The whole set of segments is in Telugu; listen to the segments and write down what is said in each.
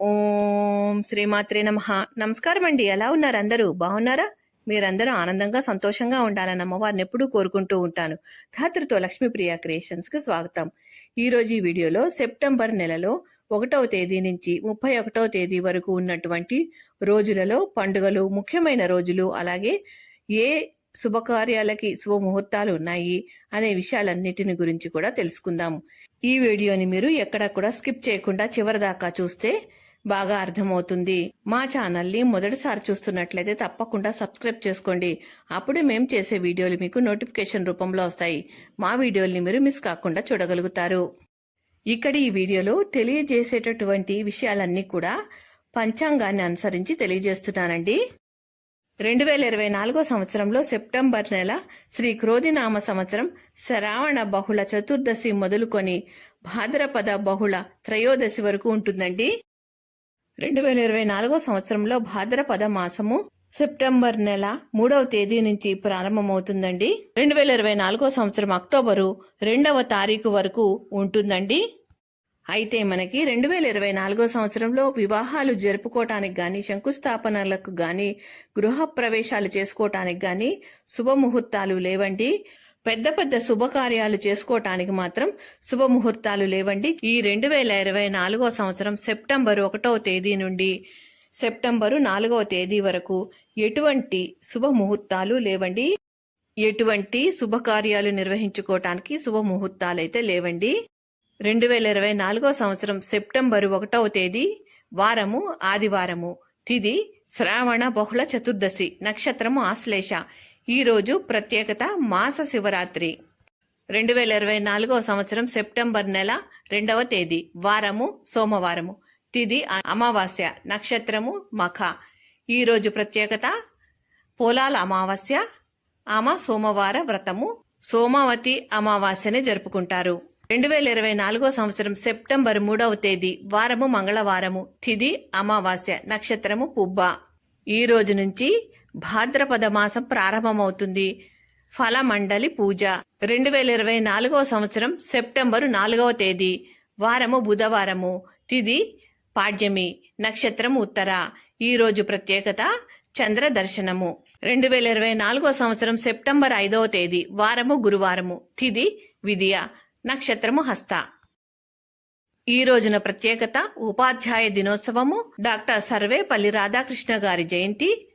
ఓం శ్రీమాత్రే నమ. నమస్కారం అండి. ఎలా ఉన్నారు అందరూ? బాగున్నారా? మీరందరూ ఆనందంగా సంతోషంగా ఉండాలని అమ్మవారిని ఎప్పుడూ కోరుకుంటూ ఉంటాను. ధాతృతో లక్ష్మీప్రియ క్రియేషన్స్కి స్వాగతం. ఈ రోజు ఈ వీడియోలో సెప్టెంబర్ నెలలో ఒకటవ తేదీ నుంచి ముప్పై ఒకటవ తేదీ వరకు ఉన్నటువంటి రోజులలో పండుగలు ముఖ్యమైన రోజులు అలాగే ఏ శుభకార్యాలకి శుభముహూర్తాలు ఉన్నాయి అనే విషయాలన్నిటిని గురించి కూడా తెలుసుకుందాము. ఈ వీడియోని మీరు ఎక్కడా కూడా స్కిప్ చేయకుండా చివరి దాకా చూస్తే బాగా అర్థమవుతుంది. మా ఛానల్ని మొదటిసారి చూస్తున్నట్లయితే తప్పకుండా సబ్స్క్రైబ్ చేసుకోండి. అప్పుడే మేము చేసే వీడియోలు మీకు నోటిఫికేషన్ రూపంలో వస్తాయి. మా వీడియోల్ని మీరు మిస్ కాకుండా చూడగలుగుతారు. ఇక్కడ ఈ వీడియోలో తెలియజేసేటటువంటి విషయాలన్నీ కూడా పంచాంగాన్ని అనుసరించి తెలియజేస్తున్నానండి. రెండు వేల ఇరవై నాలుగో సంవత్సరంలో సెప్టెంబర్ నెల శ్రీ క్రోధినామ సంవత్సరం శ్రావణ బహుళ చతుర్దశి మొదలుకొని భాద్రపద బహుళ త్రయోదశి వరకు ఉంటుందండి. రెండు వేల ఇరవై నాలుగో సంవత్సరంలో భాద్రపద మాసము సెప్టెంబర్ నెల మూడవ తేదీ నుంచి ప్రారంభమవుతుందండి. రెండు వేల ఇరవై నాలుగో సంవత్సరం అక్టోబరు రెండవ తారీఖు వరకు ఉంటుందండి. అయితే మనకి రెండు వేల ఇరవై నాలుగో సంవత్సరంలో వివాహాలు జరుపుకోవటానికి గాని శంకుస్థాపనలకు గాని గృహ ప్రవేశాలు చేసుకోవటానికి గాని శుభముహూర్తాలు లేవండి. పెద్ద పెద్ద శుభకార్యాలు చేసుకోవటానికి మాత్రం శుభముహూర్తాలు లేవండి. ఈ రెండు వేల ఇరవై నాలుగో సంవత్సరం సెప్టెంబర్ ఒకటవ తేదీ నుండి సెప్టెంబరు నాలుగవ తేదీ వరకు ఎటువంటి శుభముహూర్తాలు లేవండి. ఎటువంటి శుభకార్యాలు నిర్వహించుకోవటానికి శుభముహూర్తాలైతే లేవండి. రెండు వేల ఇరవై నాలుగో సంవత్సరం సెప్టెంబరు ఒకటవ తేదీ వారము ఆదివారము తిది శ్రావణ బహుళ చతుర్దశి నక్షత్రము ఆశ్లేష ఈరోజు ప్రత్యేకత మాస శివరాత్రి. రెండు వేల ఇరవై నాలుగవ సంవత్సరం సెప్టెంబర్ నెల రెండవ తేదీ వారము సోమవారము. తిది అమావాస్య నక్షత్రము మఖ. ఈరోజు ప్రత్యేకత పోలాల అమావాస్య ఆమ సోమవార వ్రతము సోమావతి అమావాస్యని జరుపుకుంటారు. రెండు వేల ఇరవై నాలుగో సంవత్సరం సెప్టెంబర్ మూడవ తేదీ వారము మంగళవారము. తిది అమావాస్య నక్షత్రము పుబ్బ. ఈ రోజు నుంచి భాద్రపద మాసం ప్రారంభమవుతుంది. ఫలమండలి పూజ. రెండు వేల ఇరవై నాలుగవ సంవత్సరం సెప్టెంబరు నాలుగవ తేదీ. వారము బుధవారము. తిది పాడ్యమి. నక్షత్రం ఉత్తర. ఈ రోజు ప్రత్యేకత చంద్ర దర్శనము. రెండు వేల ఇరవై నాలుగో సంవత్సరం సెప్టెంబర్ ఐదవ తేదీ. వారము గురువారము. తిది విధియ నక్షత్రము హస్త. ఈ రోజున ప్రత్యేకత ఉపాధ్యాయ దినోత్సవము. డాక్టర్ సర్వేపల్లి రాధాకృష్ణ గారి జయంతి.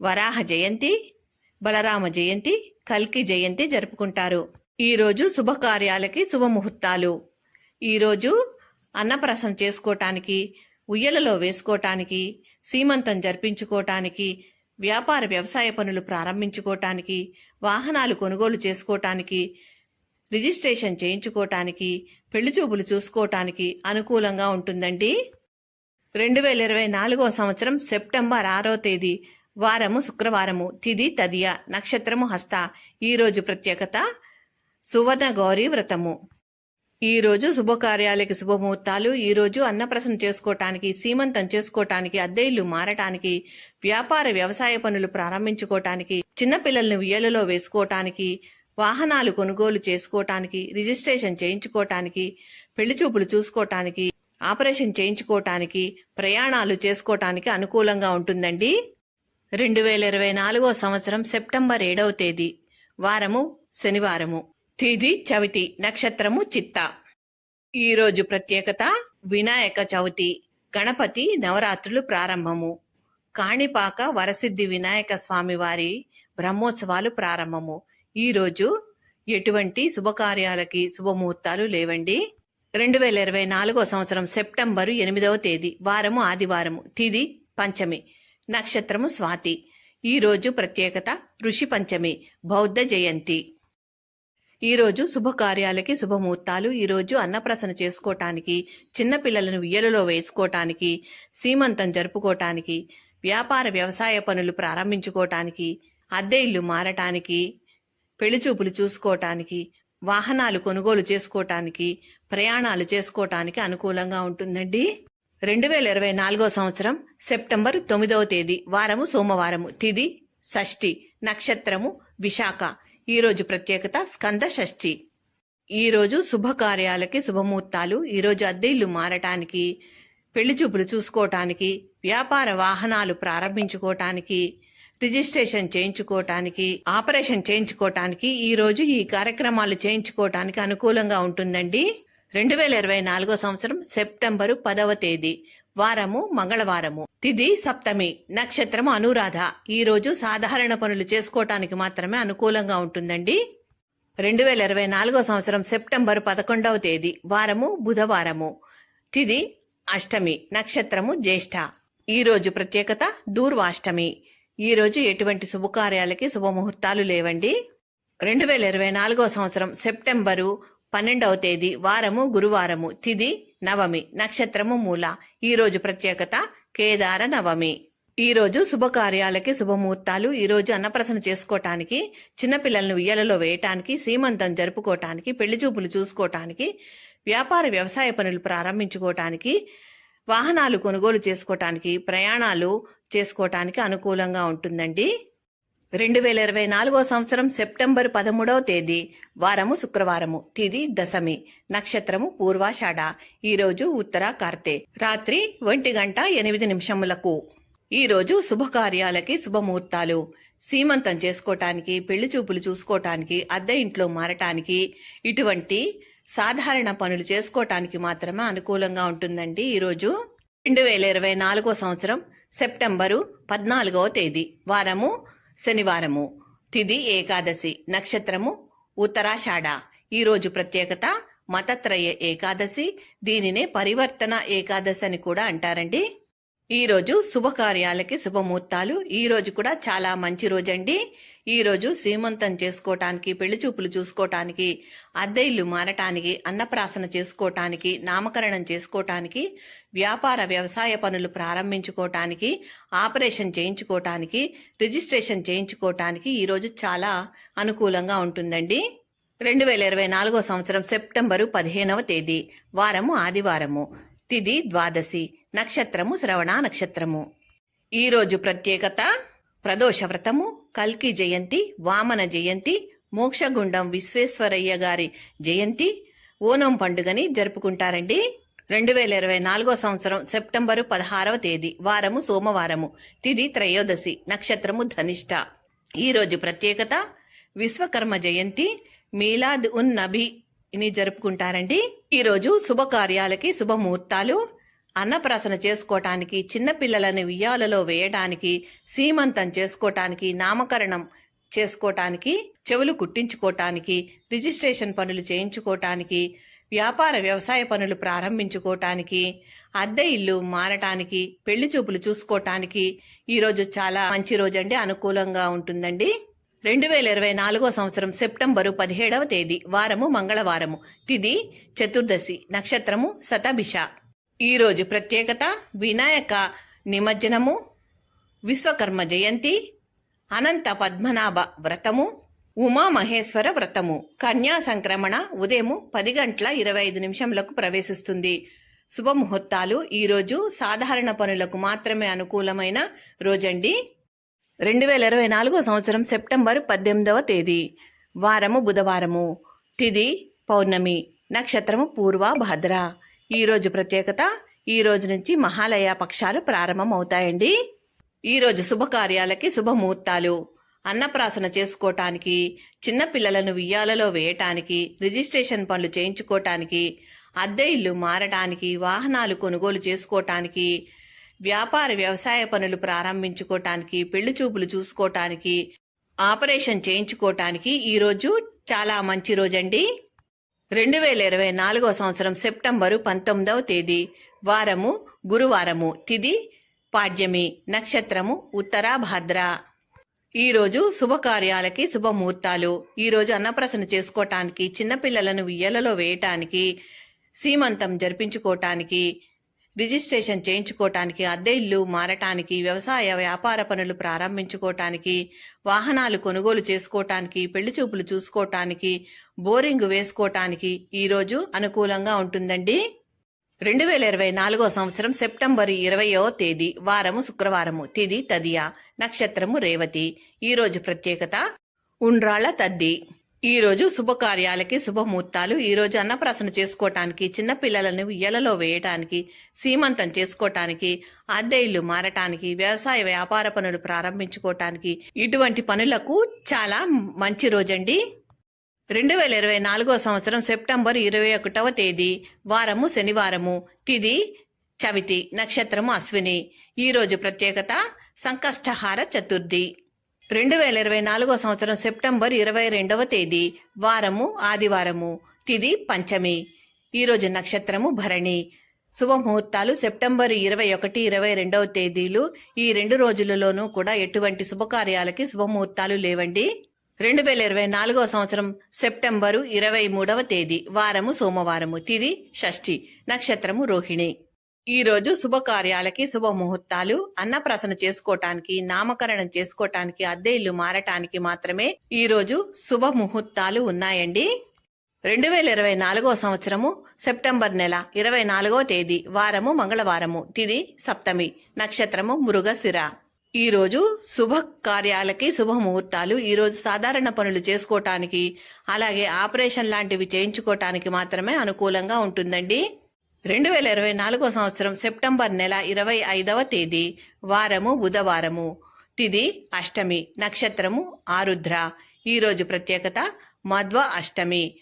వరాహ జయంతి బలరామ జయంతి కల్కి జయంతి జరుపుకుంటారు. ఈరోజు శుభకార్యాలకి శుభముహూర్తాలు. ఈరోజు అన్నప్రసం చేసుకోవటానికి ఉయ్యలలో వేసుకోవటానికి సీమంతం జరిపించుకోవటానికి వ్యాపార వ్యవసాయ పనులు ప్రారంభించుకోవటానికి వాహనాలు కొనుగోలు చేసుకోవటానికి రిజిస్ట్రేషన్ చేయించుకోవటానికి పెళ్ళి చూపులు చూసుకోవటానికి అనుకూలంగా ఉంటుందండి. రెండు వేల ఇరవై నాలుగో సంవత్సరం సెప్టెంబర్ ఆరో తేదీ వారము శుక్రవారము తిది తదియ నక్షత్రము హస్త. ఈ రోజు ప్రత్యేకత సువర్ణ గౌరీ వ్రతము. ఈ రోజు శుభకార్యాలకి శుభముహూర్తాలు. ఈరోజు రోజు చేసుకోవటానికి సీమంతం చేసుకోవటానికి అద్దె ఇల్లు మారటానికి వ్యాపార వ్యవసాయ పనులు ప్రారంభించుకోవటానికి చిన్నపిల్లల్ని ఉయ్యలలో వేసుకోవటానికి వాహనాలు కొనుగోలు చేసుకోవటానికి రిజిస్ట్రేషన్ చేయించుకోవటానికి పెళ్ళి చూపులు చూసుకోవటానికి ఆపరేషన్ చేయించుకోవటానికి ప్రయాణాలు చేసుకోవటానికి అనుకూలంగా ఉంటుందండి. రెండు వేల ఇరవై నాలుగో సంవత్సరం సెప్టెంబర్ ఏడవ తేదీ. వారము శనివారము. తేదీ చవితి నక్షత్రము చిత్త. ఈరోజు ప్రత్యేకత వినాయక చవితి గణపతి నవరాత్రులు ప్రారంభము. కాణిపాక వరసిద్ధి వినాయక స్వామి వారి బ్రహ్మోత్సవాలు ప్రారంభము. ఈరోజు ఎటువంటి శుభకార్యాలకి శుభముహూర్తాలు లేవండి. రెండు వేల ఇరవై నాలుగో సంవత్సరం సెప్టెంబరు ఎనిమిదవ తేదీ. వారము ఆదివారము. తిది పంచమి. నక్షత్రము స్వాతి. ఈరోజు ప్రత్యేకత ఋషి పంచమి బౌద్ధ జయంతి. ఈరోజు శుభకార్యాలకి శుభముహూర్తాలు. ఈరోజు అన్నప్రసన చేసుకోవటానికి చిన్నపిల్లలను ఉయ్యలలో వేసుకోవటానికి సీమంతం జరుపుకోవటానికి వ్యాపార వ్యవసాయ పనులు ప్రారంభించుకోవటానికి అద్దె ఇల్లు మారటానికి పెళ్ళిచూపులు చూసుకోవటానికి వాహనాలు కొనుగోలు చేసుకోవటానికి ప్రయాణాలు చేసుకోవటానికి అనుకూలంగా ఉంటుందండి? రెండు వేల ఇరవై నాలుగో సంవత్సరం సెప్టెంబర్ తొమ్మిదవ తేదీ వారము సోమవారము తిది షష్ఠి నక్షత్రము విశాఖ. ఈరోజు ప్రత్యేకత స్కంద షష్ఠి. ఈ రోజు శుభకార్యాలకి శుభముహూర్తాలు ఈరోజు అద్దె ఇల్లు మారటానికి పెళ్ళి చూపులు చూసుకోవటానికి వ్యాపార వాహనాలు ప్రారంభించుకోవటానికి రిజిస్ట్రేషన్ చేయించుకోవటానికి ఆపరేషన్ చేయించుకోవటానికి ఈరోజు ఈ కార్యక్రమాలు చేయించుకోవటానికి అనుకూలంగా ఉంటుందండి. రెండు వేల ఇరవై నాలుగో సంవత్సరం సెప్టెంబరు పదవ తేదీ. వారము మంగళవారము. తిది సప్తమి. నక్షత్రము అనురాధ. ఈ రోజు సాధారణ పనులు చేసుకోవటానికి మాత్రమే అనుకూలంగా ఉంటుందండి. రెండు వేల ఇరవై నాలుగో సంవత్సరం సెప్టెంబర్ పదకొండవ తేదీ. వారము బుధవారము. తిది అష్టమి. నక్షత్రము జ్యేష్ఠ. ఈ రోజు ప్రత్యేకత దూర్వాష్టమి. ఈ రోజు ఎటువంటి శుభకార్యాలకి శుభముహూర్తాలు లేవండి. రెండు వేల ఇరవై నాలుగో సంవత్సరం సెప్టెంబరు పన్నెండవ తేదీ వారము గురువారము తిది నవమి నక్షత్రము మూల. ఈ రోజు ప్రత్యేకత కేదార నవమి. ఈ రోజు శుభకార్యాలకి శుభముహూర్తాలు. ఈ రోజు అన్నప్రసన చేసుకోవటానికి చిన్నపిల్లలను ఉయ్యలలో వేయటానికి సీమంతం జరుపుకోవటానికి పెళ్ళి చూపులు చూసుకోవటానికి వ్యాపార వ్యవసాయ పనులు ప్రారంభించుకోవటానికి వాహనాలు కొనుగోలు చేసుకోవటానికి ప్రయాణాలు చేసుకోవటానికి అనుకూలంగా ఉంటుందండి. రెండు వేల ఇరవై నాలుగో సంవత్సరం సెప్టెంబర్ పదమూడవ తేదీ వారము శుక్రవారము తిది దశమి నక్షత్రము పూర్వాషాఢ ఈ రోజు ఉత్తర కార్తె రాత్రి ఒంటి గంట ఎనిమిది నిమిషములకు. ఈ రోజు శుభకార్యాలకి శుభముహూర్తాలు. సీమంతం చేసుకోవటానికి పెళ్ళి చూపులు చూసుకోవటానికి అద్దె ఇంట్లో మారటానికి ఇటువంటి సాధారణ పనులు చేసుకోవటానికి మాత్రమే అనుకూలంగా ఉంటుందండి ఈరోజు రెండు వేల ఇరవై నాలుగో సంవత్సరం సెప్టెంబరు పద్నాలుగవ తేదీ వారము శనివారము తిది ఏకాదశి నక్షత్రము ఉత్తరాషాఢ. ఈరోజు ప్రత్యేకత మతత్రయ ఏకాదశి. దీనినే పరివర్తన ఏకాదశి అని కూడా అంటారండి. ఈ రోజు శుభకార్యాలకి శుభముహూర్తాలు. ఈరోజు కూడా చాలా మంచి రోజండి. ఈ రోజు సీమంతం చేసుకోవటానికి పెళ్ళి చూపులు చూసుకోవటానికి అద్దె ఇల్లు మారటానికి అన్నప్రాసన చేసుకోవటానికి నామకరణం చేసుకోవటానికి వ్యాపార వ్యవసాయ పనులు ప్రారంభించుకోవటానికి ఆపరేషన్ చేయించుకోవటానికి రిజిస్ట్రేషన్ చేయించుకోవటానికి ఈరోజు చాలా అనుకూలంగా ఉంటుందండి. రెండు వేల ఇరవై నాలుగో సంవత్సరం సెప్టెంబరు పదిహేనవ తేదీ వారము ఆదివారము తిది ద్వాదశి. నక్షత్రము శ్రవణ నక్షత్రము. ఈరోజు ప్రత్యేకత ప్రదోష వ్రతము కల్కి జయంతి వామన జయంతి మోక్షగుండం విశ్వేశ్వరయ్య గారి జయంతి. ఓనం పండుగని జరుపుకుంటారండి. రెండు వేల ఇరవై నాలుగో సంవత్సరం సెప్టెంబరు పదహారవ తేదీ వారము సోమవారము తిది త్రయోదశి నక్షత్రము ధనిష్ట. ఈ రోజు ప్రత్యేకత విశ్వకర్మ జయంతి మీలాద్ ఉన్ నబీని జరుపుకుంటారండి. ఈరోజు శుభకార్యాలకి శుభముహూర్తాలు. అన్నప్రాసన చేసుకోవటానికి చిన్నపిల్లలని ఉయ్యాలలో వేయడానికి సీమంతం చేసుకోవటానికి నామకరణం చేసుకోవటానికి చెవులు కుట్టించుకోవటానికి రిజిస్ట్రేషన్ పనులు చేయించుకోవటానికి వ్యాపార వ్యవసాయ పనులు ప్రారంభించుకోవటానికి అద్దె ఇల్లు మారటానికి పెళ్ళి చూపులు చూసుకోవటానికి ఈరోజు చాలా మంచి రోజండి అనుకూలంగా ఉంటుందండి. రెండు వేల ఇరవై నాలుగో సంవత్సరం సెప్టెంబరు పదిహేడవ తేదీ వారము మంగళవారము తిది చతుర్దశి నక్షత్రము శతభిష. ఈరోజు ప్రత్యేకత వినాయక నిమజ్జనము విశ్వకర్మ జయంతి అనంత పద్మనాభ వ్రతము ఉమా మహేశ్వర వ్రతము కన్యా సంక్రమణ ఉదయము పది గంటల ఇరవై ఐదు నిమిషములకు ప్రవేశిస్తుంది. శుభముహూర్తాలు. ఈరోజు సాధారణ పనులకు మాత్రమే అనుకూలమైన రోజండి. రెండు వేల ఇరవై నాలుగో సంవత్సరం సెప్టెంబర్ పద్దెనిమిదవ తేదీ. వారము బుధవారము. తిది పౌర్ణమి నక్షత్రము పూర్వ భద్ర. ఈరోజు ప్రత్యేకత ఈ రోజు నుంచి మహాలయ పక్షాలు ప్రారంభం అవుతాయండి ఈ రోజు శుభకార్యాలకి శుభముహూర్తాలు. అన్నప్రాసన చేసుకోవటానికి చిన్నపిల్లలను ఉయ్యాలలో వేయటానికి రిజిస్ట్రేషన్ పనులు చేయించుకోవటానికి అద్దె ఇల్లు మారటానికి వాహనాలు కొనుగోలు చేసుకోవటానికి వ్యాపార వ్యవసాయ పనులు ప్రారంభించుకోవటానికి పెళ్ళి చూపులు చూసుకోవటానికి ఆపరేషన్ చేయించుకోవటానికి ఈ రోజు చాలా మంచి రోజండి. రెండు వేల ఇరవై నాలుగో సంవత్సరం సెప్టెంబరు పంతొమ్మిదవ తేదీ. వారము గురువారము తిది పాడ్యమి నక్షత్రము ఉత్తరాభాద్ర ఈరోజు శుభకార్యాలకి శుభముహూర్తాలు. ఈరోజు అన్నప్రసన చేసుకోవటానికి చిన్నపిల్లలను ఉయ్యలలో వేయటానికి సీమంతం జరిపించుకోవటానికి రిజిస్ట్రేషన్ చేయించుకోవటానికి అద్దె ఇల్లు మారటానికి వ్యవసాయ వ్యాపార పనులు ప్రారంభించుకోవటానికి వాహనాలు కొనుగోలు చేసుకోవటానికి పెళ్ళి చూపులు చూసుకోవటానికి బోరింగ్ వేసుకోవటానికి ఈరోజు అనుకూలంగా ఉంటుందండి. రెండు వేల ఇరవై నాలుగో సంవత్సరం సెప్టెంబర్ ఇరవయో తేదీ వారము శుక్రవారము తిది తదియ నక్షత్రము రేవతి. ఈ రోజు ప్రత్యేకత ఉండ్రాళ్ళ తద్ది. ఈ రోజు శుభకార్యాలకి శుభముహూర్తాలు. ఈ రోజు అన్నప్రాసన చేసుకోవటానికి చిన్న పిల్లలను వేయటానికి సీమంతం చేసుకోవటానికి అద్దె ఇల్లు మారటానికి వ్యవసాయ వ్యాపార పనులు ప్రారంభించుకోవటానికి ఇటువంటి పనులకు చాలా మంచి రోజండి. రెండు వేల ఇరవై నాలుగో సంవత్సరం సెప్టెంబర్ ఇరవై ఒకటవ తేదీ వారము శనివారము తిది చవితి నక్షత్రము అశ్విని. ఈ రోజు ప్రత్యేకత సంకష్టహార చతుర్థి. రెండు వేల ఇరవై నాలుగో సంవత్సరం సెప్టెంబర్ ఇరవై రెండవ తేదీ వారము ఆదివారము తిది పంచమి. ఈ రోజు నక్షత్రము భరణి. శుభముహూర్తాలు సెప్టెంబర్ ఇరవై ఒకటి ఇరవై రెండవ తేదీలు. ఈ రెండు రోజులలోనూ కూడా ఎటువంటి శుభకార్యాలకి శుభముహూర్తాలు లేవండి. రెండు వేల ఇరవై నాలుగవ సంవత్సరం సెప్టెంబరు ఇరవై మూడవ తేదీ వారము సోమవారము తిది షష్ఠి నక్షత్రము రోహిణి. ఈ రోజు శుభకార్యాలకి శుభముహూర్తాలు అన్నప్రాసన చేసుకోవటానికి నామకరణం చేసుకోవటానికి అద్దె ఇల్లు మారటానికి మాత్రమే ఈ రోజు శుభముహూర్తాలు ఉన్నాయండి. రెండు వేల ఇరవై నాలుగో సంవత్సరము సెప్టెంబర్ నెల ఇరవై నాలుగో తేదీ వారము మంగళవారము తిది సప్తమి నక్షత్రము మృగశిర. ఈ రోజు శుభ కార్యాలకి శుభముహూర్తాలు ఈరోజు సాధారణ పనులు చేసుకోవటానికి అలాగే ఆపరేషన్ లాంటివి చేయించుకోవటానికి మాత్రమే అనుకూలంగా ఉంటుందండి. రెండు వేల ఇరవై నాలుగో సంవత్సరం సెప్టెంబర్ నెల ఇరవై ఐదవ తేదీ వారము బుధవారము. తిది అష్టమి నక్షత్రము ఆరుద్ర. ఈరోజు ప్రత్యేకత మధ్వ అష్టమి.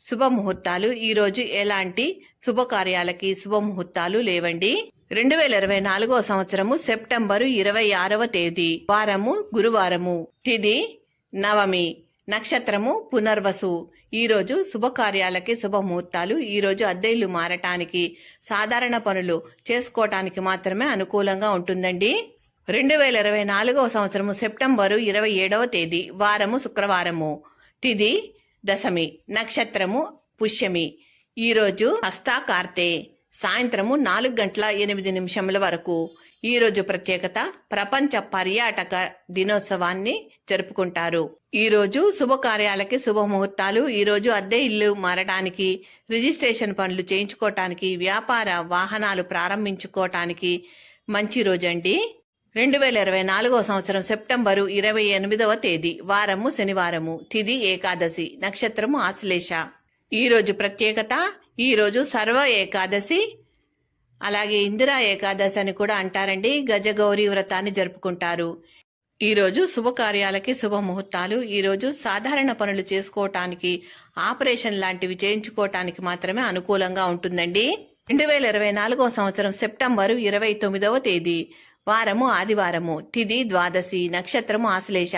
శుభముహూర్తాలు. ఈరోజు ఎలాంటి శుభకార్యాలకి శుభముహూర్తాలు లేవండి. రెండు వేల ఇరవై నాలుగో సంవత్సరము సెప్టెంబరు ఇరవై ఆరవ తేదీ వారము గురువారము. తిది నవమి. నక్షత్రము పునర్వసు. ఈరోజు శుభకార్యాలకి శుభముహూర్తాలు. ఈరోజు రోజు అద్దెలు మారటానికి సాధారణ పనులు చేసుకోవటానికి మాత్రమే అనుకూలంగా ఉంటుందండి. రెండు వేల ఇరవై నాలుగవ సంవత్సరము సెప్టెంబరు ఇరవై ఏడవ తేదీ వారము శుక్రవారము. తిది దశమి నక్షత్రము పుష్యమి. ఈరోజు రోజు హస్తాకార్తె సాయంత్రము నాలుగు గంటల ఎనిమిది నిమిషముల వరకు. ఈ రోజు ప్రత్యేకత ప్రపంచ పర్యాటక దినోత్సవాన్ని జరుపుకుంటారు. ఈరోజు శుభకార్యాలకి శుభముహూర్తాలు. ఈరోజు అద్దె ఇల్లు మారడానికి రిజిస్ట్రేషన్ పనులు చేయించుకోవటానికి వ్యాపార వాహనాలు ప్రారంభించుకోవటానికి మంచి రోజండి. రెండు వేల ఇరవై నాలుగవ సంవత్సరం సెప్టెంబరు ఇరవై ఎనిమిదవ తేదీ వారము శనివారము తిది ఏకాదశి నక్షత్రము ఆశ్లేష. ఈ రోజు ప్రత్యేకత ఈరోజు సర్వ ఏకాదశి అలాగే ఇందిరా ఏకాదశి అని కూడా అంటారండి. గజగౌరి వ్రతాన్ని జరుపుకుంటారు. ఈరోజు శుభకార్యాలకి శుభముహూర్తాలు. ఈరోజు సాధారణ పనులు చేసుకోవటానికి ఆపరేషన్ లాంటివి చేయించుకోవటానికి మాత్రమే అనుకూలంగా ఉంటుందండి. రెండు వేల ఇరవై నాలుగో సంవత్సరం సెప్టెంబరు ఇరవై తొమ్మిదవ తేదీ. వారము ఆదివారము. తిది ద్వాదశి నక్షత్రము ఆశ్లేష.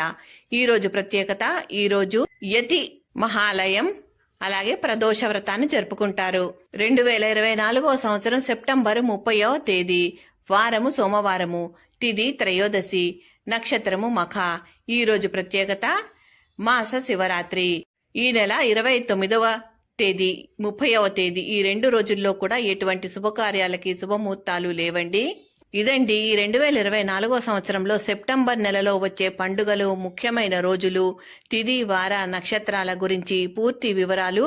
ఈరోజు ప్రత్యేకత ఈరోజు యతి మహాలయం. అలాగే ప్రదోష వ్రతాన్ని జరుపుకుంటారు. రెండు వేల ఇరవై నాలుగవ సంవత్సరం సెప్టెంబరు ముప్పయో తేదీ. వారము సోమవారము. తిది త్రయోదశి. నక్షత్రము మఖ. ఈరోజు ప్రత్యేకత మాస శివరాత్రి. ఈ నెల ఇరవై తొమ్మిదవ తేదీ ముప్పైవ తేదీ. ఈ రెండు రోజుల్లో కూడా ఎటువంటి శుభకార్యాలకి శుభముహూర్తాలు లేవండి. ఇదండి ఈ రెండు వేల ఇరవై నాలుగో సంవత్సరంలో సెప్టెంబర్ నెలలో వచ్చే పండుగలు ముఖ్యమైన రోజులు తిది వార నక్షత్రాల గురించి పూర్తి వివరాలు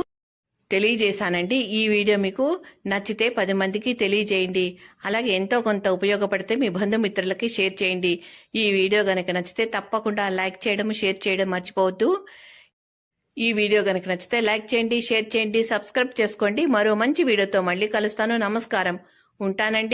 తెలియజేశానండి. ఈ వీడియో మీకు నచ్చితే పది మందికి తెలియజేయండి. అలాగే ఎంతో కొంత ఉపయోగపడితే మీ బంధుమిత్రులకి షేర్ చేయండి. ఈ వీడియో గనక నచ్చితే తప్పకుండా లైక్ చేయడం షేర్ చేయడం మర్చిపోవద్దు. ఈ వీడియో గనక నచ్చితే లైక్ చేయండి షేర్ చేయండి సబ్స్క్రైబ్ చేసుకోండి. మరో మంచి వీడియోతో మళ్ళీ కలుస్తాను. నమస్కారం. ఉంటానండి.